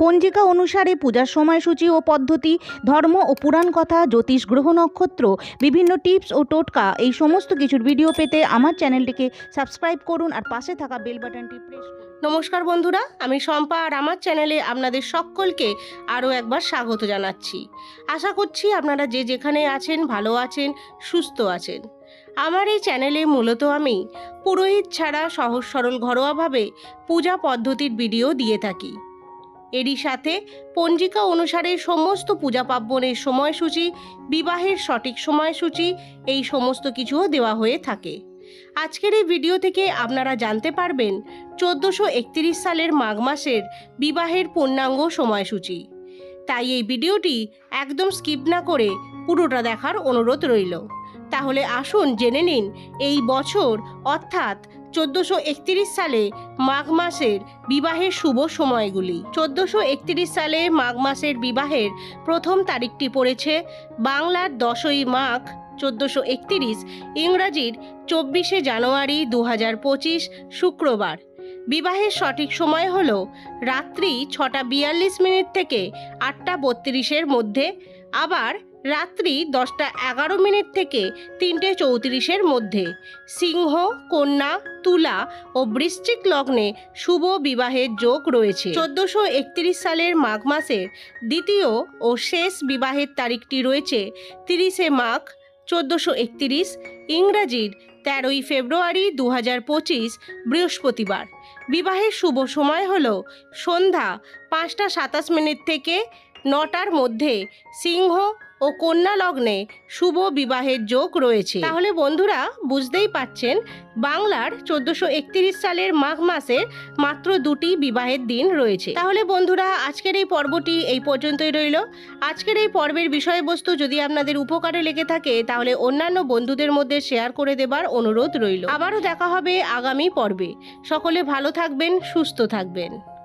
পঞ্জিকা অনুসারে পূজার সময়সূচি ও পদ্ধতি, ধর্ম ও পুরাণ কথা, জ্যোতিষ গ্রহ নক্ষত্র, বিভিন্ন টিপস ও টোটকা, এই সমস্ত কিছুর ভিডিও পেতে আমার চ্যানেলটিকে সাবস্ক্রাইব করুন আর পাশে থাকা বেল বাটনটি প্রেস নমস্কার বন্ধুরা, আমি শম্পা আর আমার চ্যানেলে আপনাদের সকলকে আরও একবার স্বাগত জানাচ্ছি। আশা করছি আপনারা যে যেখানে আছেন, ভালো আছেন, সুস্থ আছেন। আমার এই চ্যানেলে মূলত আমি পুরোহিত ছাড়া সহজ সরল ঘরোয়াভাবে পূজা পদ্ধতির ভিডিও দিয়ে থাকি। এরই সাথে পঞ্জিকা অনুসারে সমস্ত পূজা পার্বণের সময়সূচি, বিবাহের সঠিক সময়সূচি, এই সমস্ত কিছুও দেওয়া হয়ে থাকে। আজকের এই ভিডিও থেকে আপনারা জানতে পারবেন চোদ্দোশো সালের মাঘ মাসের বিবাহের পূর্ণাঙ্গ সময়সূচি। তাই এই ভিডিওটি একদম স্কিপ না করে পুরোটা দেখার অনুরোধ রইল। তাহলে আসুন জেনে নিন এই বছর অর্থাৎ চোদ্দোশো সালে মাঘ মাসের বিবাহের শুভ সময়গুলি। চোদ্দোশো সালে মাঘ মাসের বিবাহের প্রথম তারিখটি পড়েছে বাংলার দশই মাঘ চোদ্দোশো একত্রিশ, ইংরাজির চব্বিশে জানুয়ারি দু হাজার পঁচিশ, শুক্রবার। বিবাহের সঠিক সময় হল রাত্রি ছটা বিয়াল্লিশ মিনিট থেকে আটটা বত্রিশের মধ্যে আবার রাত্রি দশটা এগারো মিনিট থেকে তিনটে চৌত্রিশের মধ্যে। সিংহ, কন্যা, তুলা ও বৃশ্চিক লগ্নে শুভ বিবাহের যোগ রয়েছে। চোদ্দোশো একত্রিশ সালের মাঘ মাসের দ্বিতীয় ও শেষ বিবাহের তারিখটি রয়েছে তিরিশে মাঘ চোদ্দোশো একত্রিশ, ইংরাজির তেরোই ফেব্রুয়ারি দু পঁচিশ, বৃহস্পতিবার। বিবাহের শুভ সময় হল সন্ধ্যা পাঁচটা সাতাশ মিনিট থেকে নটার মধ্যে সিংহ ও কন্যা লগ্নে শুভ বিবাহের যোগ রয়েছে। তাহলে বন্ধুরা, বুঝতেই পাচ্ছেন বাংলার চোদ্দোশো সালের মাঘ মাসের মাত্র দুটি বিবাহের দিন রয়েছে। তাহলে বন্ধুরা, আজকের এই পর্বটি এই পর্যন্তই রইল। আজকের এই পর্বের বিষয়বস্তু যদি আপনাদের উপকারে লেগে থাকে, তাহলে অন্যান্য বন্ধুদের মধ্যে শেয়ার করে দেবার অনুরোধ রইল। আবারও দেখা হবে আগামী পর্বে। সকলে ভালো থাকবেন, সুস্থ থাকবেন।